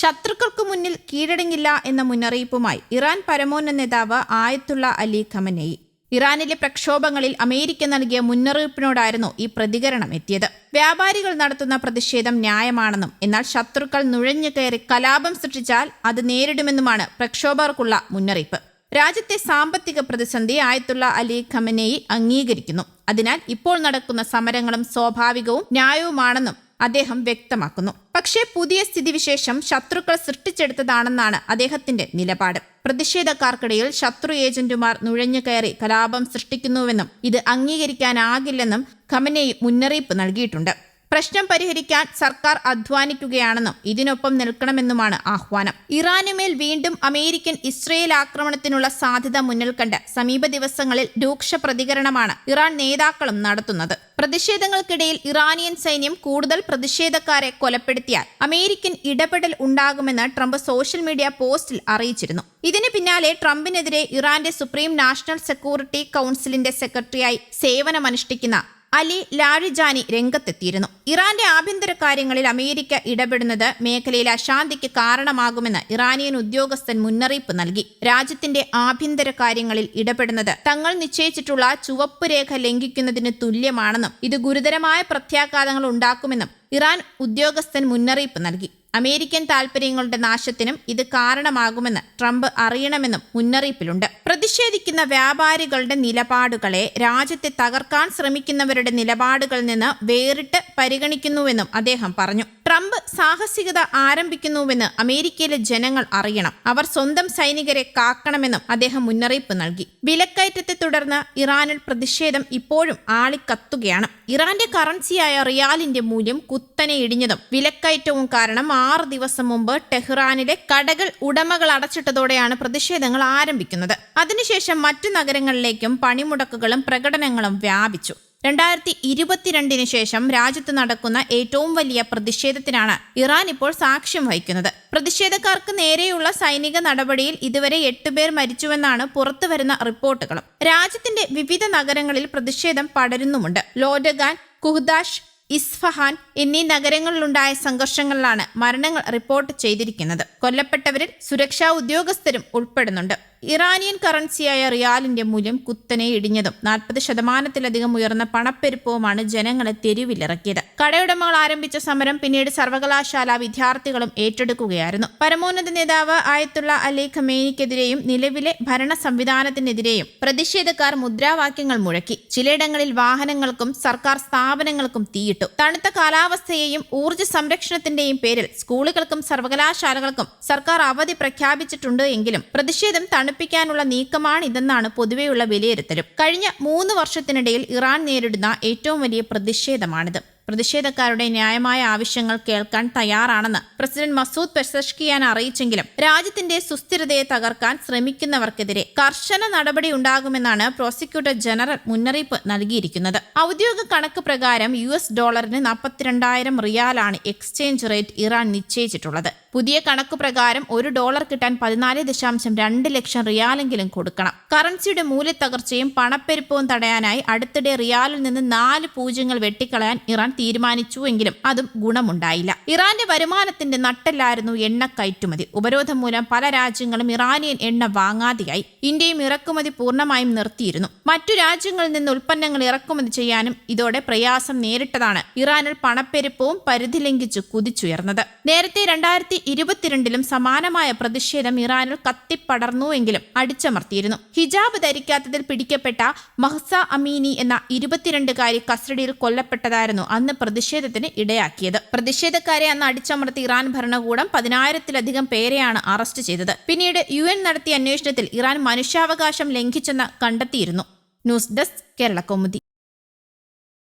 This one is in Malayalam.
ശത്രുക്കൾക്ക് മുന്നിൽ കീഴടങ്ങില്ല എന്ന മുന്നറിയിപ്പുമായി ഇറാൻ പരമോന്നത നേതാവ് ആയത്തുള്ള അലി ഖമനേയി. ഇറാനിലെ പ്രക്ഷോഭങ്ങളിൽ അമേരിക്ക നൽകിയ മുന്നറിയിപ്പിനോടായിരുന്നു ഈ പ്രതികരണം എത്തിയത്. വ്യാപാരികൾ നടത്തുന്ന പ്രതിഷേധം ന്യായമാണെന്നും എന്നാൽ ശത്രുക്കൾ നുഴഞ്ഞു കയറി കലാപം സൃഷ്ടിച്ചാൽ അത് നേരിടുമെന്നുമാണ് പ്രക്ഷോഭകർക്കുള്ള മുന്നറിയിപ്പ്. രാജ്യത്തെ സാമ്പത്തിക പ്രതിസന്ധി ആയത്തുള്ള അലി ഖമനേയി അംഗീകരിക്കുന്നു. അതിനാൽ ഇപ്പോൾ നടക്കുന്ന സമരങ്ങളും സ്വാഭാവികവും ന്യായവുമാണെന്നും അദ്ദേഹം വ്യക്തമാക്കുന്നു. പക്ഷേ പുതിയ സ്ഥിതിവിശേഷം ശത്രുക്കൾ സൃഷ്ടിച്ചെടുത്തതാണെന്നാണ് അദ്ദേഹത്തിന്റെ നിലപാട്. പ്രതിഷേധക്കാർക്കിടയിൽ ശത്രു ഏജന്റുമാർ നുഴഞ്ഞു കയറി കലാപം സൃഷ്ടിക്കുന്നുവെന്നും ഇത് അംഗീകരിക്കാനാകില്ലെന്നും ഖമനേയി മുന്നറിയിപ്പ് നൽകിയിട്ടുണ്ട്. പ്രശ്നം പരിഹരിക്കാൻ സർക്കാർ അധ്വാനിക്കുകയാണെന്നും ഇതിനൊപ്പം നിൽക്കണമെന്നുമാണ് ആഹ്വാനം. ഇറാനുമേൽ വീണ്ടും അമേരിക്കൻ ഇസ്രയേൽ ആക്രമണത്തിനുള്ള സാധ്യത മുന്നിൽ കണ്ട് സമീപ ദിവസങ്ങളിൽ രൂക്ഷ പ്രതികരണമാണ് ഇറാൻ നേതാക്കളും നടത്തുന്നത്. പ്രതിഷേധങ്ങൾക്കിടയിൽ ഇറാനിയൻ സൈന്യം കൂടുതൽ പ്രതിഷേധക്കാരെ കൊലപ്പെടുത്തിയാൽ അമേരിക്കൻ ഇടപെടൽ ഉണ്ടാകുമെന്ന് ട്രംപ് സോഷ്യൽ മീഡിയ പോസ്റ്റിൽ അറിയിച്ചിരുന്നു. ഇതിന് പിന്നാലെ ട്രംപിനെതിരെ ഇറാന്റെ സുപ്രീം നാഷണൽ സെക്യൂരിറ്റി കൗൺസിലിന്റെ സെക്രട്ടറിയായി സേവനമനുഷ്ഠിക്കുന്ന അലി ലാരിജാനി രംഗത്തെത്തിയിരുന്നു. ഇറാന്റെ ആഭ്യന്തര കാര്യങ്ങളിൽ അമേരിക്ക ഇടപെടുന്നത് മേഖലയിൽ അശാന്തിക്ക് കാരണമാകുമെന്ന് ഇറാനിയൻ ഉദ്യോഗസ്ഥൻ മുന്നറിയിപ്പ് നൽകി. രാജ്യത്തിന്റെ ആഭ്യന്തര കാര്യങ്ങളിൽ ഇടപെടുന്നത് തങ്ങൾ നിശ്ചയിച്ചിട്ടുള്ള ചുവപ്പ് രേഖ ലംഘിക്കുന്നതിന് തുല്യമാണെന്നും ഇത് ഗുരുതരമായ പ്രത്യാഘാതങ്ങൾ ഉണ്ടാക്കുമെന്നും ഇറാൻ ഉദ്യോഗസ്ഥൻ മുന്നറിയിപ്പ് നൽകി. അമേരിക്കൻ താൽപര്യങ്ങളുടെ നാശത്തിനും ഇത് കാരണമാകുമെന്ന് ട്രംപ് അറിയണമെന്നും മുന്നറിയിപ്പിലുണ്ട്. പ്രതിഷേധിക്കുന്ന വ്യാപാരികളുടെ നിലപാടുകളെ രാജ്യത്തെ തകർക്കാൻ ശ്രമിക്കുന്നവരുടെ നിലപാടുകളിൽ നിന്ന് വേറിട്ട് പരിഗണിക്കുന്നുവെന്നും അദ്ദേഹം പറഞ്ഞു. ട്രംപ് സാഹസികത ആരംഭിക്കുന്നുവെന്ന് അമേരിക്കയിലെ ജനങ്ങൾ അറിയണം. അവർ സ്വന്തം സൈനികരെ കാക്കണമെന്നും അദ്ദേഹം മുന്നറിയിപ്പ് നൽകി. വിലക്കയറ്റത്തെ തുടർന്ന് ഇറാനിൽ പ്രതിഷേധം ഇപ്പോഴും ആളിക്കത്തുകയാണ്. ഇറാന്റെ കറൻസിയായ റിയാലിന്റെ മൂല്യം കുത്തനെ ഇടിഞ്ഞതും വിലക്കയറ്റവും കാരണം ആറ് ദിവസം മുമ്പ് ടെഹ്റാനിലെ കടകൾ ഉടമകൾ അടച്ചിട്ടതോടെയാണ് പ്രതിഷേധങ്ങൾ ആരംഭിക്കുന്നത്. അതിനുശേഷം മറ്റു നഗരങ്ങളിലേക്കും പണിമുടക്കുകളും പ്രകടനങ്ങളും വ്യാപിച്ചു. രണ്ടായിരത്തി ഇരുപത്തിരണ്ടിന് ശേഷം രാജ്യത്ത് നടക്കുന്ന ഏറ്റവും വലിയ പ്രതിഷേധത്തിനാണ് ഇറാൻ ഇപ്പോൾ സാക്ഷ്യം വഹിക്കുന്നത്. പ്രതിഷേധക്കാർക്ക് നേരെയുള്ള സൈനിക നടപടിയിൽ ഇതുവരെ എട്ടുപേർ മരിച്ചുവെന്നാണ് പുറത്തുവരുന്ന റിപ്പോർട്ടുകളും. രാജ്യത്തിന്റെ വിവിധ നഗരങ്ങളിൽ പ്രതിഷേധം പടരുന്നുമുണ്ട്. ലോഡഗാൻ കുഹ്ദാഷ് ഇസ്ഫഹാൻ എന്നീ നഗരങ്ങളിലുണ്ടായ സംഘർഷങ്ങളിലാണ് മരണങ്ങൾ റിപ്പോർട്ട് ചെയ്തിരിക്കുന്നത്. കൊല്ലപ്പെട്ടവരിൽ സുരക്ഷാ ഉദ്യോഗസ്ഥരും ഉൾപ്പെടുന്നുണ്ട്. ഇറാനിയൻ കറൻസിയായ റിയാലിന്റെ മൂല്യം കുത്തനെ ഇടിഞ്ഞതും നാൽപ്പത് ശതമാനത്തിലധികം ഉയർന്ന പണപ്പെരുപ്പവുമാണ് ജനങ്ങളെ തെരുവിലിറക്കിയത്. കടയുടമകൾ ആരംഭിച്ച സമരം പിന്നീട് സർവകലാശാല വിദ്യാർത്ഥികളും ഏറ്റെടുക്കുകയായിരുന്നു. പരമോന്നത നേതാവ് ആയത്തുള്ള അലി ഖമേനിക്കെതിരെയും നിലവിലെ ഭരണ സംവിധാനത്തിനെതിരെയും പ്രതിഷേധക്കാർ മുദ്രാവാക്യങ്ങൾ മുഴക്കി. ചിലയിടങ്ങളിൽ വാഹനങ്ങൾക്കും സർക്കാർ സ്ഥാപനങ്ങൾക്കും തീയിട്ടു. തണുത്ത കാലാവസ്ഥയെയും ഊർജ സംരക്ഷണത്തിന്റെയും പേരിൽ സ്കൂളുകൾക്കും സർവകലാശാലകൾക്കും സർക്കാർ അവധി പ്രഖ്യാപിച്ചിട്ടുണ്ട് എങ്കിലും പ്രതിഷേധം തണുപ്പിക്കാനുള്ള നീക്കമാണിതെന്നാണ് പൊതുവെയുള്ള വിലയിരുത്തലും. കഴിഞ്ഞ മൂന്ന് വർഷത്തിനിടയിൽ ഇറാൻ നേരിടുന്ന ഏറ്റവും വലിയ പ്രതിഷേധമാണിത്. പ്രതിഷേധക്കാരുടെ ന്യായമായ ആവശ്യങ്ങൾ കേൾക്കാൻ തയ്യാറാണെന്ന് പ്രസിഡന്റ് മസൂദ് പെസഷ്കിയാൻ അറിയിച്ചെങ്കിലും രാജ്യത്തിന്റെ സുസ്ഥിരതയെ തകർക്കാൻ ശ്രമിക്കുന്നവർക്കെതിരെ കർശന നടപടി ഉണ്ടാകുമെന്നാണ് പ്രോസിക്യൂട്ടർ ജനറൽ മുന്നറിയിപ്പ് നൽകിയിരിക്കുന്നത്. ഔദ്യോഗിക കണക്ക് പ്രകാരം യു എസ് ഡോളറിന് നാൽപ്പത്തിരണ്ടായിരം റിയാലാണ് എക്സ്ചേഞ്ച് റേറ്റ് ഇറാൻ നിശ്ചയിച്ചിട്ടുള്ളത്. പുതിയ കണക്ക് പ്രകാരം ഒരു ഡോളർ കിട്ടാൻ പതിനാല് ദശാംശം രണ്ട് ലക്ഷം റിയാലെങ്കിലും കൊടുക്കണം. കറൻസിയുടെ മൂല്യത്തകർച്ചയും പണപ്പെരുപ്പവും തടയാനായി അടുത്തിടെ റിയാലിൽ നിന്ന് നാല് പൂജ്യങ്ങൾ വെട്ടിക്കളയാൻ ഇറാൻ തീരുമാനിച്ചുവെങ്കിലും അതും ഗുണമുണ്ടായില്ല. ഇറാന്റെ വരുമാനത്തിന്റെ നട്ടെല്ലായിരുന്നു എണ്ണ കയറ്റുമതി. ഉപരോധം മൂലം പല രാജ്യങ്ങളും ഇറാനിയൻ എണ്ണ വാങ്ങാതെയായി. ഇന്ത്യയും ഇറക്കുമതി പൂർണമായും നിർത്തിയിരുന്നു. മറ്റു രാജ്യങ്ങളിൽ നിന്ന് ഉൽപ്പന്നങ്ങൾ ഇറക്കുമതി ചെയ്യാനും ഇതോടെ പ്രയാസം നേരിട്ടതാണ്. ഇറാനിൽ പണപ്പെരുപ്പവും പരിധി ലംഘിച്ച് കുതിച്ചുയർന്നത്. നേരത്തെ രണ്ടായിരത്തി ഇരുപത്തിരണ്ടിലും സമാനമായ പ്രതിഷേധം ഇറാനിൽ കത്തിപ്പടർന്നുവെങ്കിലും അടിച്ചമർത്തിയിരുന്നു. ഹിജാബ് ധരിക്കാത്തതിൽ പിടിക്കപ്പെട്ട മഹ്സ അമീനി എന്ന ഇരുപത്തിരണ്ടുകാരി കസ്റ്റഡിയിൽ കൊല്ലപ്പെട്ടതായിരുന്നു അന്ന് പ്രതിഷേധത്തിന് ഇടയാക്കിയത്. പ്രതിഷേധക്കാരെ അന്ന് അടിച്ചമർത്തി ഇറാൻ ഭരണകൂടം പതിനായിരത്തിലധികം പേരെയാണ് അറസ്റ്റ് ചെയ്തത്. പിന്നീട് യു എൻ നടത്തിയ അന്വേഷണത്തിൽ ഇറാൻ മനുഷ്യാവകാശം ലംഘിച്ചെന്ന് കണ്ടെത്തിയിരുന്നു. News desk Kerala Kaumudi.